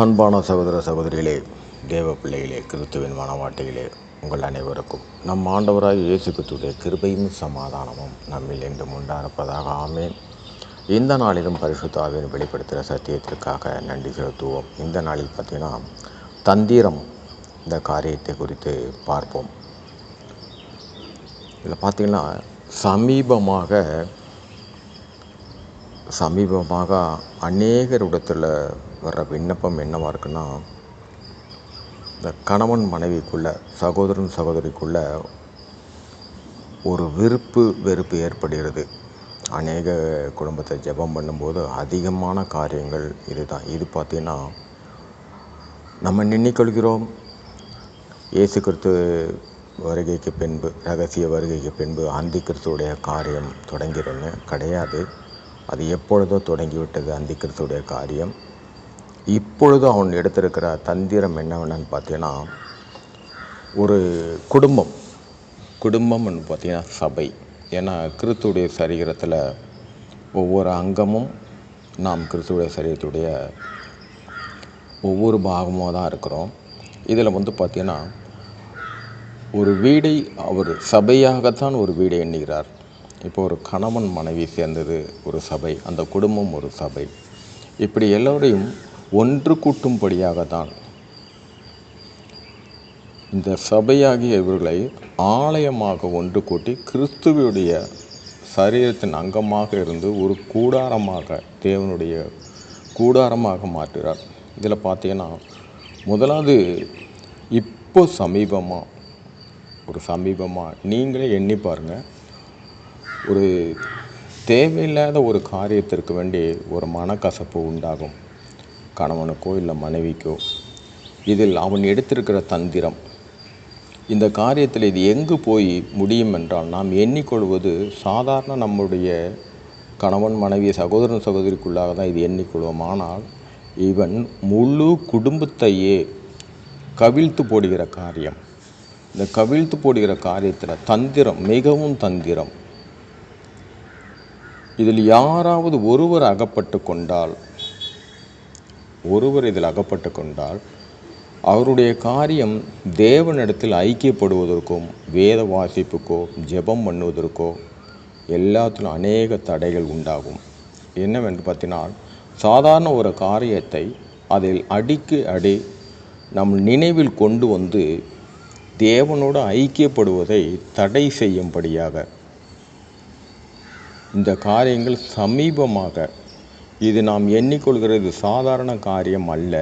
அன்பான சகோதர சகோதரிகளே தேவ பிள்ளைகளே கிறிஸ்துவின் மனவாட்டிகளே உங்கள் அனைவருக்கும் நம் ஆண்டவராய் இயேசு கிறிஸ்துடைய கிருபையும் சமாதானமும் நம்மில் என்றும் உண்டாயிருப்பதாக ஆமேன். இந்த நாளிலும் பரிசுத்தாவின் வெளிப்படுத்துகிற சத்தியத்திற்காக நன்றி செலுத்துவோம். இந்த நாளில் பார்த்தீங்கன்னா தந்திரம் இந்த காரியத்தை குறித்து பார்ப்போம். இதில் பார்த்தீங்கன்னா சமீபமாக சமீபமாக அநேகரிடத்தில் வர்ற விண்ணப்பம் என்னவாக இருக்குன்னா இந்த கணவன் மனைவிக்குள்ள சகோதரன் சகோதரிக்குள்ள ஒரு விருப்பு வெறுப்பு ஏற்படுகிறது. அநேக குடும்பத்தை ஜெபம் பண்ணும்போது அதிகமான காரியங்கள் இதுதான். இது பார்த்திங்கன்னா நம்ம நின்னிக்கொள்கிறோம் இயேசு கிறிஸ்து வருகைக்கு பின்பு ரகசிய வருகைக்கு பின்பு அந்தி கிறிஸ்துடைய காரியம் தொடங்கிறன்னு கிடையாது. அது எப்பொழுதோ தொடங்கிவிட்டது அந்தி கிறிஸ்துடைய காரியம். இப்பொழுது அவன் எடுத்திருக்கிற தந்திரம் என்னவென்னு பார்த்தீங்கன்னா ஒரு குடும்பம். குடும்பம்னு பார்த்தீங்கன்னா சபை. ஏன்னா கிறிஸ்துடைய சரீரத்தில் ஒவ்வொரு அங்கமும் நாம் கிறிஸ்துடைய சரீரத்துடைய ஒவ்வொரு பாகமாக தான் இருக்கிறோம். இதில் வந்து பார்த்திங்கன்னா ஒரு வீடை அவர் சபையாகத்தான் ஒரு வீடை எண்ணுகிறார். இப்போ ஒரு கணவன் மனைவி சேர்ந்தது ஒரு சபை அந்த குடும்பம் ஒரு சபை. இப்படி எல்லோரையும் ஒன்று கூட்டும்படியாகத்தான். இந்த சபையாகிய இவர்களை ஆலயமாக ஒன்று கூட்டி கிறிஸ்துவனுடைய சரீரத்தின் அங்கமாக இருந்து ஒரு கூடாரமாக தேவனுடைய கூடாரமாக மாற்றுகிறார். இதில் பார்த்தீங்கன்னா முதலாவது இப்போ சமீபமாக ஒரு சமீபமாக நீங்களே எண்ணி பாருங்கள் ஒரு தேவையில்லாத ஒரு காரியத்திற்கு வேண்டி ஒரு மனக்கசப்பு உண்டாகும். கணவனுக்கோ இல்லை மனைவிக்கோ இதில் அவன் எடுத்திருக்கிற தந்திரம். இந்த காரியத்தில் இது எங்கு போய் முடியும் என்றால் நாம் எண்ணிக்கொள்வது சாதாரண நம்முடைய கணவன் மனைவி சகோதரன் சகோதரிக்குள்ளாக தான் இது எண்ணிக்கொள்வோம். ஆனால் இவன் முழு குடும்பத்தையே கவிழ்த்து போடுகிற காரியம். இந்த கவிழ்த்து போடுகிற காரியத்தில் தந்திரம் மிகவும் தந்திரம். இதில் யாராவது ஒருவர் அகப்பட்டு கொண்டால் ஒருவர் இதில் அகப்பட்டு கொண்டால் அவருடைய காரியம் தேவனிடத்தில் ஐக்கியப்படுவதற்கும் வேத வாசிப்புக்கோ ஜெபம் பண்ணுவதற்கோ எல்லாத்திலும் அநேக தடைகள் உண்டாகும். என்னவென்று பார்த்தினால் சாதாரண ஒரு காரியத்தை அதில் அடிக்கு அடி நம் நினைவில் கொண்டு வந்து தேவனோடு ஐக்கியப்படுவதை தடை செய்யும்படியாக இந்த காரியங்கள் சமீபமாக இது நாம் எண்ணிக்கொள்கிறது சாதாரண காரியம் அல்ல.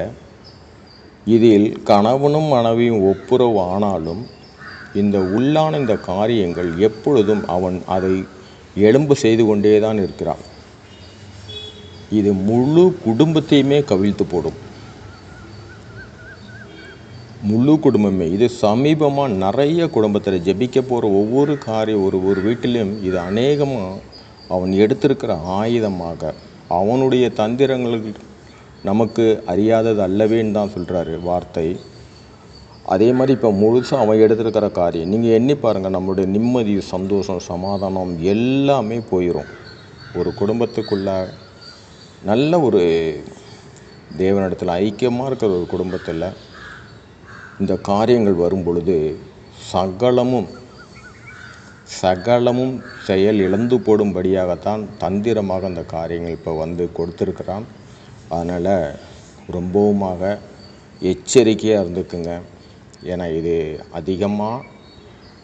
இதில் கணவனும் மனைவியும் ஒப்புரவு ஆனாலும் இந்த உள்ளான இந்த காரியங்கள் எப்பொழுதும் அவன் அதை எலும்பு செய்து கொண்டே தான் இருக்கிறான். இது முழு குடும்பத்தையுமே கவிழ்த்து போடும். முழு குடும்பமே. இது சமீபமாக நிறைய குடும்பத்தில் ஜெபிக்க போகிற ஒவ்வொரு காரியம் ஒரு ஒரு வீட்டிலையும் இது அநேகமாக அவன் எடுத்திருக்கிற ஆயுதமாக அவனுடைய தந்திரங்களுக்கு நமக்கு அறியாதது அல்லவேன்னு தான் சொல்கிறாரு வார்த்தை. அதே மாதிரி இப்போ முழுசாக அவன் எடுத்திருக்கிற காரியம். நீங்கள் எண்ணி பாருங்கள் நம்மளுடைய நிம்மதி சந்தோஷம் சமாதானம் எல்லாமே போயிடும் ஒரு குடும்பத்துக்குள்ள நல்ல ஒரு தேவனிடத்தில் ஐக்கியமாக இருக்கிற ஒரு குடும்பத்தில் இந்த காரியங்கள் வரும் பொழுது சகலமும் சகலமும் செயல் இழந்து போடும்படியாகத்தான் தந்திரமாக அந்த காரியங்கள் இப்போ வந்து கொடுத்துருக்குறான். அதனால் ரொம்பவுமாக எச்சரிக்கையாக இருந்துக்குங்க. ஏன்னா இது அதிகமாக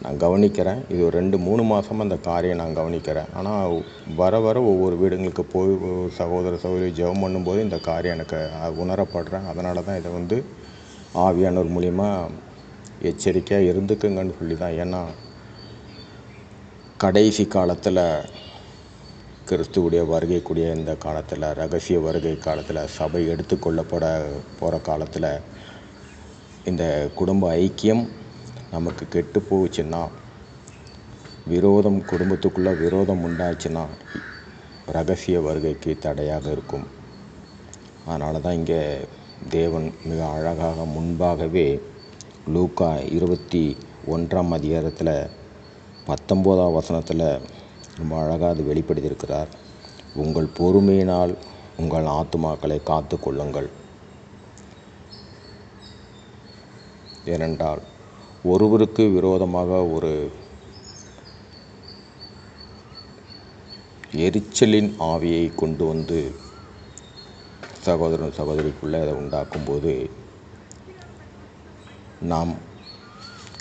நான் கவனிக்கிறேன். இது ஒரு ரெண்டு மூணு மாதமாக அந்த காரியம் நான் கவனிக்கிறேன். ஆனால் வர வர ஒவ்வொரு வீடுங்களுக்கு போய் சகோதர சகோதரி ஜெபம் பண்ணும்போது இந்த காரியம் எனக்கு உணரப்படுறேன். அதனால தான் இதை வந்து ஆவியானவர் மூலிமா எச்சரிக்கையாக இருந்துக்குங்கன்னு சொல்லி தான் ஏன்னா கடைசி காலத்தில் கிறிஸ்துவுடைய வருகைக்கூடிய இந்த காலத்தில் ரகசிய வருகை காலத்தில் சபை எடுத்துக்கொள்ளப்பட போகிற காலத்தில் இந்த குடும்ப ஐக்கியம் நமக்கு கெட்டு போச்சுன்னா விரோதம் குடும்பத்துக்குள்ளே விரோதம் உண்டாச்சுன்னா ரகசிய வருகைக்கு தடையாக இருக்கும். அதனால தான் இங்கே தேவன் மிக அழகாக முன்பாகவே லூக்கா இருபத்தி ஒன்றாம் அதிகாரத்தில் பத்தொம்போதாம் வசனத்தில் ரொம்ப அழகாக அது வெளிப்படுத்தியிருக்கிறார். உங்கள் பொறுமையினால் உங்கள் ஆத்துமாக்களை காத்து கொள்ளுங்கள் ஏனென்றால் ஒருவருக்கு விரோதமாக ஒரு எரிச்சலின் ஆவியை கொண்டு வந்து சகோதரன் சகோதரிக்குள்ளே அதை உண்டாக்கும்போது நாம்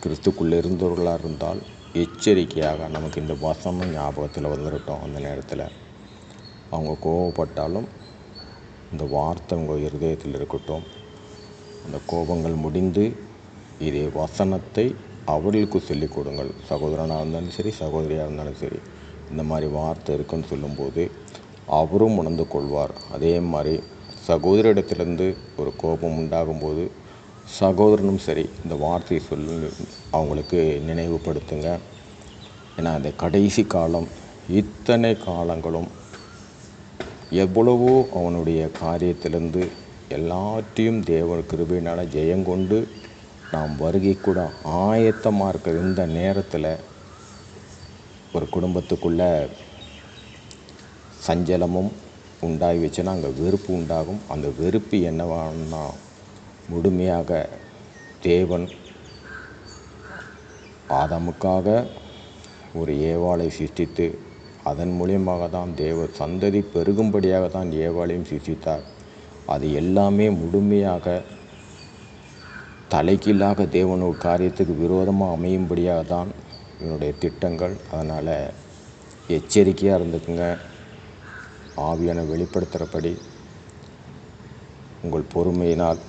கிறிஸ்துக்குள்ளே இருந்தவர்களாக இருந்தால் எச்சரிக்கையாக நமக்கு இந்த வசனம் ஞாபகத்தில் வந்துருட்டோம் அந்த நேரத்தில். அவங்க கோவப்பட்டாலும் இந்த வார்த்தை உங்கள் இருதயத்தில் இருக்கட்டும். அந்த கோபங்கள் முடிந்து இதே வசனத்தை அவர்களுக்கு சொல்லிக் கொடுங்கள். சகோதரனாக இருந்தாலும் சரி சகோதரியாக இருந்தாலும் சரி இந்த மாதிரி வார்த்தை இருக்குன்னு சொல்லும்போது அவரும் உணர்ந்து கொள்வார். அதே மாதிரி சகோதரிடத்திலிருந்து ஒரு கோபம் உண்டாகும்போது சகோதரனும் சரி இந்த வார்த்தையை சொல்லி அவங்களுக்கு நினைவுபடுத்துங்க. ஏன்னா அந்த கடைசி காலம் இத்தனை காலங்களும் எவ்வளவோ அவனுடைய காரியத்திலிருந்து எல்லாத்தையும் தேவன் கிருபையினால் ஜெயங்கொண்டு நாம் வருகை கூட ஆயத்தமாக இருக்கிற இந்த நேரத்தில் ஒரு குடும்பத்துக்குள்ள சஞ்சலமும் உண்டாகி வச்சுன்னா அங்கே வெறுப்பு உண்டாகும். அந்த வெறுப்பு என்னவான்னா முழுமையாக தேவன் ஆதாமுக்காக ஒரு ஏவாளை சிருஷ்டித்து அதன் மூலியமாக தான் தேவ சந்ததி பெருகும்படியாக தான் ஏவாளையும் சிருஷ்டித்தார். அது எல்லாமே முழுமையாக தலைகீழாக ஒரு காரியத்துக்கு விரோதமாக அமையும்படியாக தான் இவனுடைய திட்டங்கள். அதனால் எச்சரிக்கையாக இருந்துக்குங்க. ஆவியான வெளிப்படுத்துகிறபடி உங்கள் பொறுமையினால்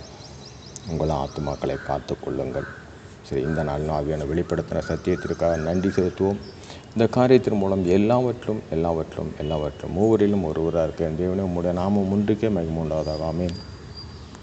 உங்கள் ஆத்மாக்களை காத்து கொள்ளுங்கள். சரி இந்த நாள் ஆவியான வெளிப்படுத்தின சத்தியத்திற்காக நன்றி செலுத்துவோம். இந்த காரியத்தின் மூலம் எல்லாவற்றிலும் எல்லாவற்றிலும் எல்லாவற்றும் மூவரிலும் ஒருவராக இருக்க தேவனே உம்முடைய நாமம் ஒன்றுக்கே மகிமுண்டாவதாக ஆமேன்.